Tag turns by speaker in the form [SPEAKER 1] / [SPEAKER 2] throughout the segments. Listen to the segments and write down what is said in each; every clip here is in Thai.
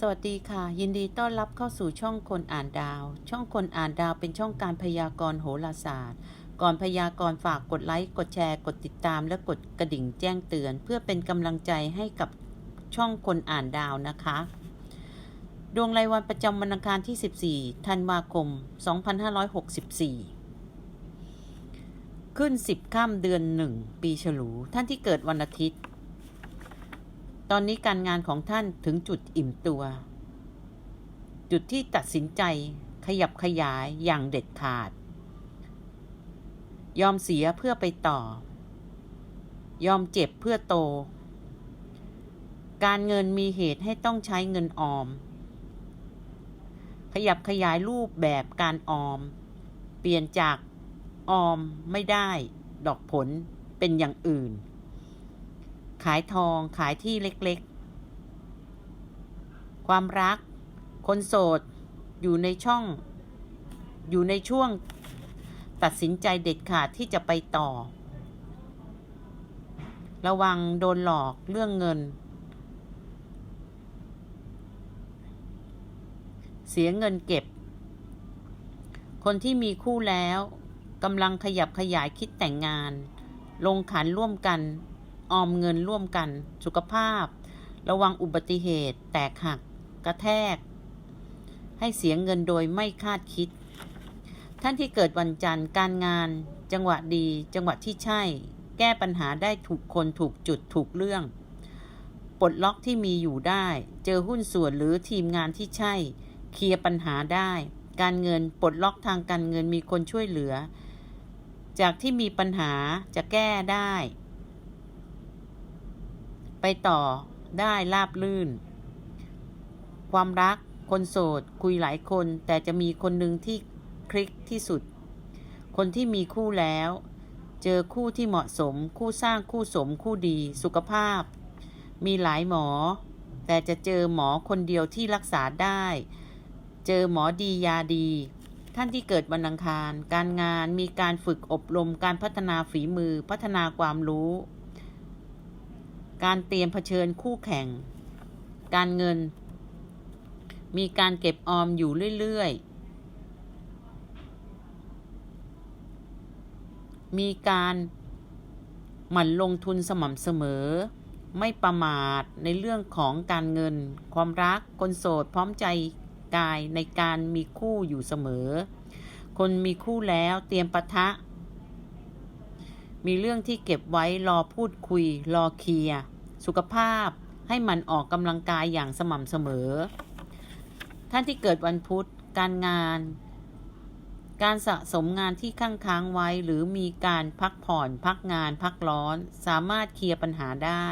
[SPEAKER 1] สวัสดีค่ะ ยินดีต้อนรับเข้าสู่ช่องคนอ่านดาว ช่องคนอ่านดาวเป็นช่องการพยากรณ์โหราศาสตร์ ก่อนพยากรณ์ฝากกดไลค์กดแชร์กดติดตาม และกดกระดิ่งแจ้งเตือน เพื่อเป็นกำลังใจให้กับช่องคนอ่านดาวนะคะ ดวงรายวันประจำวันอังคารที่ 14 ธันวาคม 2564 ขึ้น 10 ข้ามเดือน 1 ปีฉลูท่านที่เกิดวันอาทิตย์ ตอนนี้การงานของท่านถึงจุดอิ่มตัว จุดที่ตัดสินใจขยับขยายอย่างเด็ดขาด ยอมเสียเพื่อไปต่อ ยอมเจ็บเพื่อโต การเงินมีเหตุให้ต้องใช้เงินออม ขยับขยายรูปแบบการออม เปลี่ยนจากออมไม่ได้ ดอกผลเป็นอย่างอื่น ขายทองขายที่เล็กๆ ความรัก คนโสด อยู่ในช่อง อยู่ในช่วง ตัดสินใจเด็ดขาดที่จะไปต่อ ระวังโดนหลอกเรื่องเงิน เสียเงินเก็บ คนที่มีคู่แล้วกำลังขยับขยายคิดแต่งงาน ลงขันร่วมกัน ออมเงินร่วมกัน สุขภาพ ระวังอุบัติเหตุ แตกหัก กระแทก ให้เสียเงินโดยไม่คาดคิด ท่านที่เกิดวันจันทร์การงาน จังหวะดี จังหวะที่ใช่ แก้ปัญหาได้ถูกคนถูกจุดถูกเรื่อง ปลดล็อกที่มีอยู่ได้ เจอหุ้นส่วนหรือทีมงานที่ใช่ เคลียร์ปัญหาได้ การเงินปลดล็อกทางการเงินมีคนช่วยเหลือ จากที่มีปัญหาจะแก้ได้ ไปต่อได้ราบลื่น ความรักคนโสด คุยหลายคน แต่จะมีคนหนึ่งที่คลิกที่สุด คนที่มีคู่แล้ว เจอคู่ที่เหมาะสม คู่สร้างคู่สมคู่ดีสุขภาพ มีหลายหมอ แต่จะเจอหมอคนเดียวที่รักษาได้ เจอหมอดียาดี ท่านที่เกิดวันอังคาร การงานมีการฝึกอบรมการพัฒนาฝีมือพัฒนาความรู้ การเตรียมเผชิญคู่แข่ง การเงิน มีการเก็บออมอยู่เรื่อยๆ มีการหมั่นลงทุนสม่ำเสมอ ไม่ประมาทในเรื่องของการเงิน ความรัก คนโสดพร้อมใจกายในการมีคู่อยู่เสมอ คนมีคู่แล้วเตรียมปะทะ มีเรื่องที่เก็บไว้รอพูดคุย รอเคลียร์สุขภาพให้มันออกกำลังกายอย่างสม่ำเสมอ ท่านที่เกิดวันพุธ การงาน การสะสมงานที่ค้างค้างไว้ หรือมีการพักผ่อนพักงาน พักร้อน สามารถเคลียร์ปัญหาได้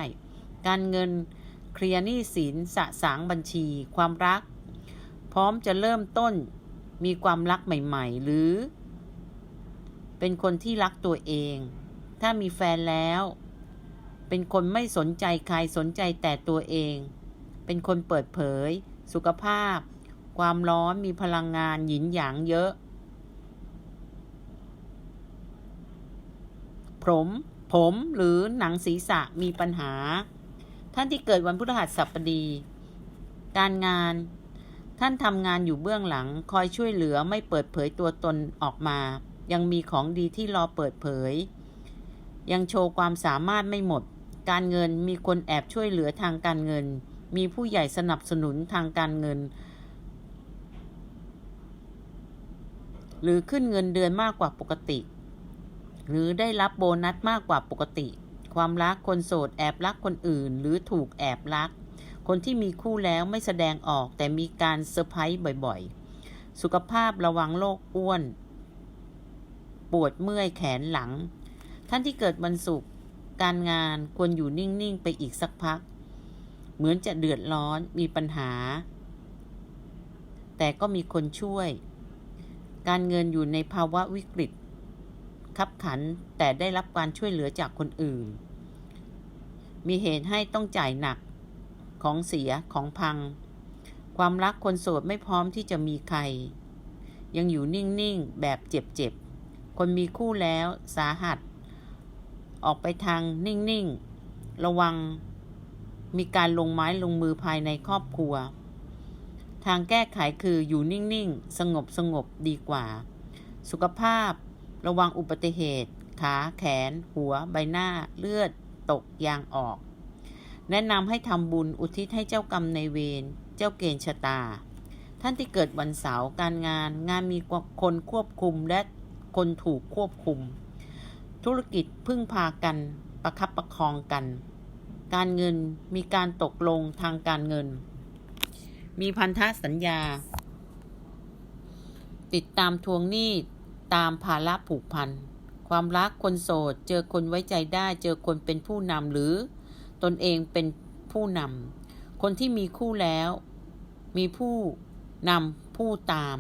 [SPEAKER 1] การเงินเคลียร์หนี้สินสะสางบัญชี ความรัก พร้อมจะเริ่มต้นมีความรักใหม่ ๆ หรือ เป็นคนที่รักตัวเอง ถ้ามีแฟนแล้ว เป็นคนไม่สนใจใครสนใจแต่ตัวเอง เป็นคนเปิดเผย สุขภาพ ความร้อนมีพลังงานหยินหยางเยอะ ผม ผมหรือหนังศีรษะมีปัญหา ท่านที่เกิดวันพฤหัสบดี การงานท่านทำงานอยู่เบื้องหลัง คอยช่วยเหลือไม่เปิดเผยตัวตนออกมา ยังมีของดีที่รอเปิดเผย ยังโชว์ความสามารถไม่หมด การเงินมีคนแอบช่วยเหลือทางการเงิน มีผู้ใหญ่สนับสนุนทางการเงิน หรือขึ้นเงินเดือนมากกว่าปกติ หรือได้รับโบนัสมากกว่าปกติ ความรักคนโสดแอบรักคนอื่น หรือถูกแอบรัก คนที่มีคู่แล้วไม่แสดงออกแต่มีการเซอร์ไพรส์บ่อยๆ สุขภาพระวังโรคอ้วน ปวดเมื่อยแขนหลัง ท่านที่เกิดวันศุกร์การงานควรอยู่นิ่ง ๆ ไปอีกสักพัก เหมือนจะเดือดร้อนมีปัญหา แต่ก็มีคนช่วย การเงินอยู่ในภาวะวิกฤตขับขันแต่ได้รับการช่วยเหลือจากคนอื่น มีเหตุให้ต้องจ่ายหนักของเสียของพัง ความรักคนโสดไม่พร้อมที่จะมีใคร ยังอยู่นิ่ง ๆ แบบเจ็บ ๆ คนมีคู่แล้วสาหัส ออกไปทางนิ่ง ๆ ระวังมีการลงไม้ลงมือภายในครอบครัว ทางแก้ไขคืออยู่นิ่ง ๆ สงบสงบดีกว่า สุขภาพ ระวังอุบัติเหตุ ขาแขน หัว ใบหน้า เลือด ตกยางออก แนะนำให้ทำบุญอุทิศให้เจ้ากรรมในเวร เจ้าเกณฑ์ชะตา ท่านที่เกิดวันเสาร์การงาน งานมีคนควบคุมและคนถูกควบคุม ธุรกิจพึ่งพากัน ประคับประคองกัน การเงินมีการตกลงทางการเงิน มีพันธสัญญา ติดตามทวงหนี้ตามภาระผูกพัน ความรักคนโสด เจอคนไว้ใจได้ เจอคนเป็นผู้นำหรือตนเองเป็นผู้นำ คนที่มีคู่แล้ว มีผู้นำผู้ตาม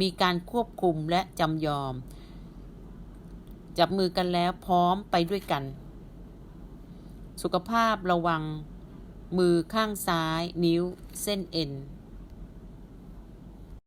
[SPEAKER 1] มีการควบคุมและจำยอม จับมือกันแล้วพร้อมไปด้วยกัน สุขภาพระวัง มือข้างซ้าย นิ้ว เส้นเอ็น